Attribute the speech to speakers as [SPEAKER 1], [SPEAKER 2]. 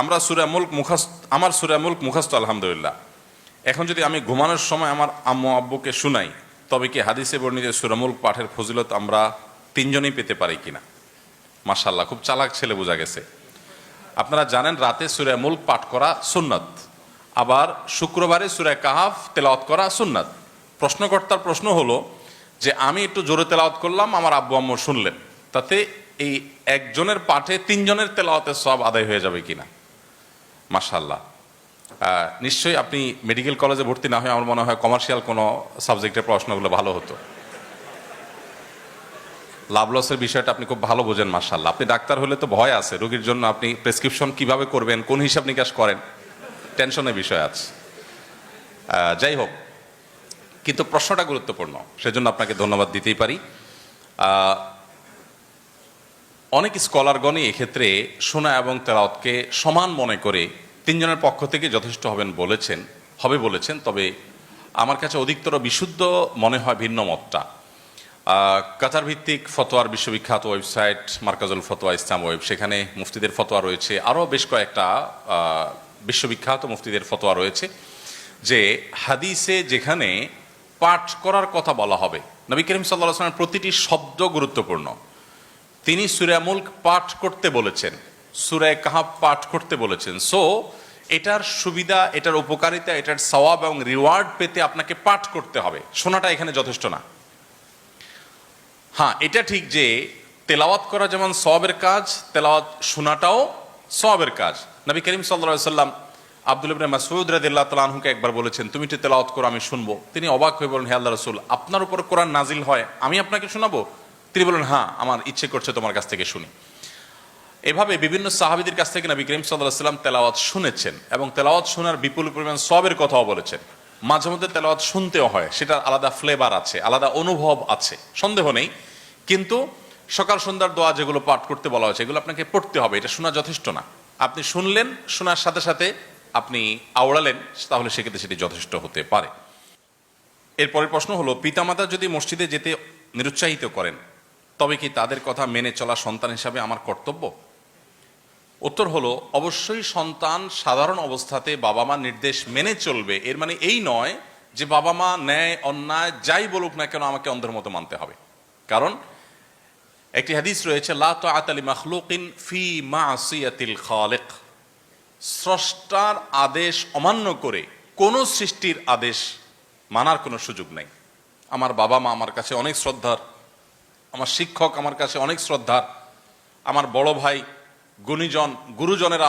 [SPEAKER 1] আমরা সুরা মুল্ক মুখাস্ত আমার সুরা মুল্ক মুখাস্ত, আলহামদুলিল্লাহ। এখন যদি আমি ঘুমানোর সময় আমার আম্মু আব্বুকে শুনাই, তবে কি হাদিসে বর্ণিত সুরা মুল্ক পাঠের ফজিলত আমরা তিনজনেই পেতে পারি কিনা? মাশাল্লাহ খুব চালাক ছেলে বোঝা গেছে। আপনারা জানেন রাতে সুরা মুল্ক পাঠ করা সুন্নত, আবার শুক্রবারে সুরা কাহাফ তেলাওয়াত করা সুন্নত। প্রশ্নকর্তার প্রশ্ন হলো যে, আমি একটু জোরে তেলাওয়াত করলাম, আমার আব্বু আম্মু শুনলেন, তাতে এই একজনের পাঠে তিনজনের তেলাওয়াতের সব আদায় হয়ে যাবে কিনা? মাশাল্লাহ নিশ্চয়ই আপনি মেডিকেল কলেজে ভর্তি না হয়ে আমার মনে হয় কমার্শিয়াল কোনো সাবজেক্টের পড়াশোনাগুলো ভালো হতো। লাভ লসের বিষয়টা আপনি খুব ভালো বোঝেন মার্শাল্লাহ আপনি ডাক্তার হলে তো ভয় আছে, রোগীর জন্য আপনি প্রেসক্রিপশন কীভাবে করবেন, কোন হিসাব নিকাশ করেন, টেনশনের বিষয় আছে। যাই হোক, কিন্তু প্রশ্নটা গুরুত্বপূর্ণ, সেজন্য আপনাকে ধন্যবাদ দিতেই পারি। অনেক স্কলারগণই এক্ষেত্রে সোনা এবং তেলাওয়াতকে সমান মনে করে তিনজনের পক্ষ থেকে যথেষ্ট হবেন বলেছেন, হবে বলেছেন, তবে আমার কাছে অধিকতর বিশুদ্ধ মনে হয় ভিন্ন মতটা। কাতার ভিত্তিক ফতোয়ার বিশ্ববিখ্যাত ওয়েবসাইট মার্কাজুল ফতোয়া ইসলাম ওয়েব, সেখানে মুফতিদের ফতোয়া রয়েছে। আরও বেশ কয়েকটা বিশ্ববিখ্যাত মুফতিদের ফতোয়া রয়েছে, যে হাদিসে যেখানে পাঠ করার কথা বলা হবে, নবী করিম সাল্লাহ আসলামের প্রতিটি শব্দ গুরুত্বপূর্ণ। তিনি সুরা মুল্ক পাঠ করতে বলেছেন, সুরায় কাহাব পাঠ করতে বলেছেন। সো এটার সুবিধা, এটার উপকারিতা, এটার সওয়াব এবং রিওয়ার্ড পেতে আপনাকে পাঠ করতে হবে। শোনাটা এখানে যথেষ্ট না। হ্যাঁ এটা ঠিক যে তেলাওয়াত করা যেমন সবের কাজ, তেলাওয়াত শোনাটাও সবের কাজ। নবী করিম সাল্লা সাল্লাম আব্দুল ইবনে মাসউদ রাদিয়াল্লাহু তাআলা আনহুকে একবার বলেছেন, তুমি তেলাওয়াত করো, আমি শুনব। তিনি অবাক হয়ে বলেন, হে আল্লাহ রাসূল, আপনার উপর কোরআন নাজিল হয়, আমি আপনাকে শোনাবো? তিনি বললেন হ্যাঁ আমার ইচ্ছে করছে তোমার কাছ থেকে শুনি। এভাবে বিভিন্ন সাহাবিদের কাছ থেকে নবী করিম সাল্লাহ সাল্লাম তেলাওয়াত শুনেছেন এবং তেলাওয়াত শোনার বিপুল পরিমাণ সবের কথাও বলেছেন। মাঝে মধ্যে তেলাওয়াত শুনতেও হয়, সেটার আলাদা ফ্লেভার আছে, আলাদা অনুভব আছে, সন্দেহ নেই। কিন্তু সকাল সন্ধ্যার দোয়া যেগুলো পাঠ করতে বলা হয়েছে, এগুলো আপনাকে পড়তে হবে, এটা শোনা যথেষ্ট না। আপনি শুনলেন, শোনার সাথে সাথে আপনি আওড়ালেন, তাহলে সেক্ষেত্রে সেটি যথেষ্ট হতে পারে। এরপরের প্রশ্ন হলো, পিতামাতা যদি মসজিদে যেতে নিরুৎসাহিত করেন তবে কি তাদের কথা মেনে চলা সন্তান হিসাবে আমার কর্তব্য? উত্তর হলো, অবশ্যই সন্তান সাধারণ অবস্থাতে বাবা মা নির্দেশ মেনে চলবে। এর মানে এই নয় যে বাবা মা ন্যায়, অন্যায় যাই বলুক না কেন আমাকে অন্ধের মতো মানতে হবে। কারণ একটি হাদিস রয়েছে, লা মাখলুকিন ফি খালিক। স্রষ্টার আদেশ অমান্য করে কোন সৃষ্টির আদেশ মানার কোনো সুযোগ নেই। আমার বাবা মা আমার কাছে অনেক শ্রদ্ধার। আমার শিক্ষক আমার কাছে অনেক শ্রদ্ধার আমার বড় ভাই গুণীজন গুরুজনেরা